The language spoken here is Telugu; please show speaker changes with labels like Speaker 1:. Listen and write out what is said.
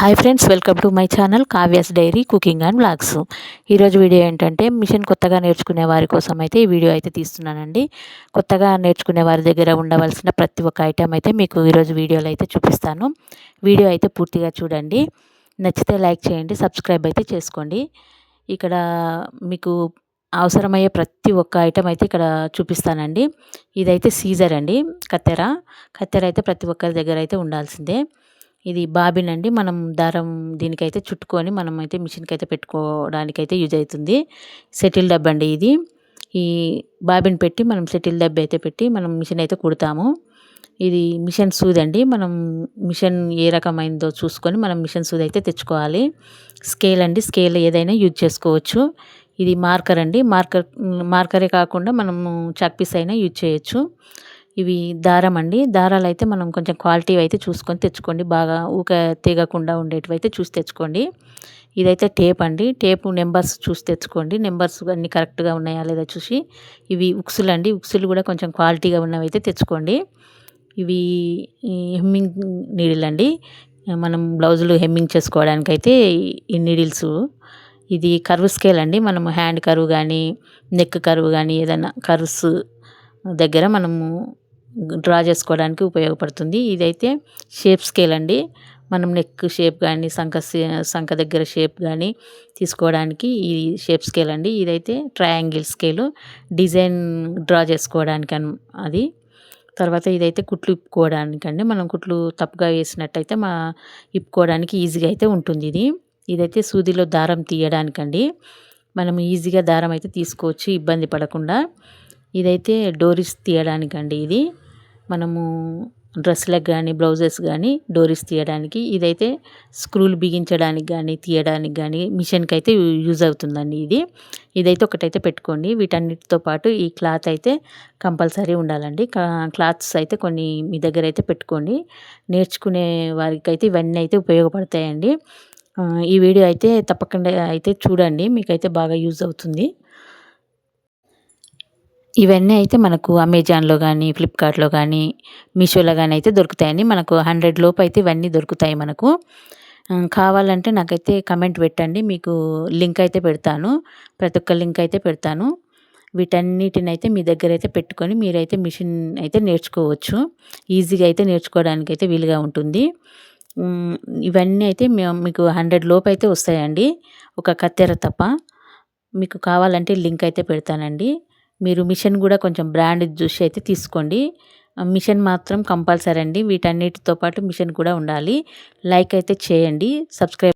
Speaker 1: Hi friends welcome to my channel Kavya's diary cooking and blogs ఈరోజు వీడియో ఏంటంటే మిషన్ కొత్తగా నేర్చుకునే వారి కోసం అయితే ఈ వీడియో అయితే తీస్తున్నానండి. కొత్తగా నేర్చుకునే వారి దగ్గర ఉండవలసిన ప్రతి ఒక్క ఐటెం అయితే మీకు ఈరోజు వీడియోలో అయితే చూపిస్తాను. వీడియో అయితే పూర్తిగా చూడండి. నచ్చితే లైక్ చేయండి సబ్స్క్రైబ్ అయితే చేసుకోండి. ఇక్కడ మీకు అవసరమయ్యే ప్రతి ఒక్క ఐటెం అయితే ఇక్కడ చూపిస్తానండి. ఇదైతే సీజర్ అండి కత్తెర. కత్తెర అయితే ప్రతి ఒక్కరి దగ్గర అయితే ఉండాల్సిందే. ఇది బాబిన్ అండి. మనం దారం దీనికైతే చుట్టుకొని మనం అయితే మిషన్కి అయితే పెట్టుకోవడానికైతే యూజ్ అవుతుంది. సెటిల్ డబ్ అండి ఇది. ఈ బాబిన్ పెట్టి మనం సెటిల్ డబ్ అయితే పెట్టి మనం మిషన్ అయితే కుడతాము. ఇది మిషన్ సూద్ అండి. మనం మిషన్ ఏ రకమైందో చూసుకొని మనం మిషన్ సూద్ అయితే తెచ్చుకోవాలి. స్కేల్ అండి. స్కేల్ ఏదైనా యూజ్ చేసుకోవచ్చు. ఇది మార్కర్ అండి. మార్కర్ మార్కరే కాకుండా మనము చాక్ పీస్ అయినా యూజ్ చేయొచ్చు. ఇవి దారం అండి దారాలు అయితే మనం కొంచెం క్వాలిటీ అయితే చూసుకొని తెచ్చుకోండి. బాగా ఊక తెగకుండా ఉండేటివి అయితే చూసి తెచ్చుకోండి. ఇదైతే టేప్ అండి. టేప్ నెంబర్స్ చూసి తెచ్చుకోండి. నెంబర్స్ అన్నీ కరెక్ట్గా ఉన్నాయా లేదా చూసి. ఇవి ఉక్సులు అండి. ఉక్సులు కూడా కొంచెం క్వాలిటీగా ఉన్నవి అయితే తెచ్చుకోండి. ఇవి హెమ్మింగ్ నీడిల్ అండి. మనం బ్లౌజులు హెమ్మింగ్ చేసుకోవడానికి అయితే ఈ నీడిల్స్ ఇది కర్వ్ స్కేల్ అండి. మనం హ్యాండ్ కరువు కానీ నెక్ కరువు కానీ ఏదైనా కర్వ్స్ దగ్గర మనము డ్రా చేసుకోవడానికి ఉపయోగపడుతుంది. ఇదైతే షేప్ స్కేల్ అండి. మనం నెక్ షేప్ కానీ సంఖ సంఖ దగ్గర షేప్ కానీ తీసుకోవడానికి ఈ షేప్ స్కేల్ అండి. ఇదైతే ట్రయాంగిల్ స్కేలు. డిజైన్ డ్రా చేసుకోవడానికి అది. తర్వాత ఇదైతే కుట్లు ఇప్పుకోవడానికి అండి. మనం కుట్లు తప్పుగా వేసినట్టయితే మా ఇప్పుకోవడానికి ఈజీగా అయితే ఉంటుంది ఇది. ఇదైతే సూదిలో దారం తీయడానికండి. మనం ఈజీగా దారం అయితే తీసుకోవచ్చు ఇబ్బంది పడకుండా. ఇదైతే డోరీస్ తీయడానికండి ఇది. మనము డ్రెస్లకు కానీ బ్లౌజెస్ కానీ డోరీస్ తీయడానికి ఇదైతే స్క్రూలు బిగించడానికి కానీ తీయడానికి కానీ మిషన్కి అయితే యూజ్ అవుతుందండి ఇది. ఇదైతే ఒకటైతే పెట్టుకోండి. వీటన్నిటితో పాటు ఈ క్లాత్ అయితే కంపల్సరీ ఉండాలండి. క్లాత్స్ అయితే కొన్ని మీ దగ్గర అయితే పెట్టుకోండి. నేర్చుకునే వారికి అయితే ఇవన్నీ అయితే ఉపయోగపడతాయండి. ఈ వీడియో అయితే తప్పకుండా అయితే చూడండి. మీకైతే బాగా యూజ్ అవుతుంది. ఇవన్నీ అయితే మనకు అమెజాన్లో కానీ ఫ్లిప్కార్ట్లో కానీ మీషోలో కానీ అయితే దొరుకుతాయండి. మనకు హండ్రెడ్ లోపు అయితే ఇవన్నీ దొరుకుతాయి మనకు. కావాలంటే నాకైతే కమెంట్ పెట్టండి. మీకు లింక్ అయితే పెడతాను. ప్రతి ఒక్క లింక్ అయితే పెడతాను. వీటన్నిటిని అయితే మీ దగ్గర అయితే పెట్టుకొని మీరైతే మిషన్ అయితే నేర్చుకోవచ్చు. ఈజీగా అయితే నేర్చుకోవడానికి అయితే వీలుగా ఉంటుంది. ఇవన్నీ అయితే మీకు హండ్రెడ్ లోపు అయితే వస్తాయండి. ఒక కత్తెర తప్ప. మీకు కావాలంటే లింక్ అయితే పెడతానండి. మీరు మిషన్ కూడా కొంచెం బ్రాండ్ చూసి అయితే తీసుకోండి. మిషన్ మాత్రం కంపల్సరీ అండి. వీటన్నిటితో పాటు మిషన్ కూడా ఉండాలి. లైక్ అయితే చేయండి. సబ్స్క్రైబ్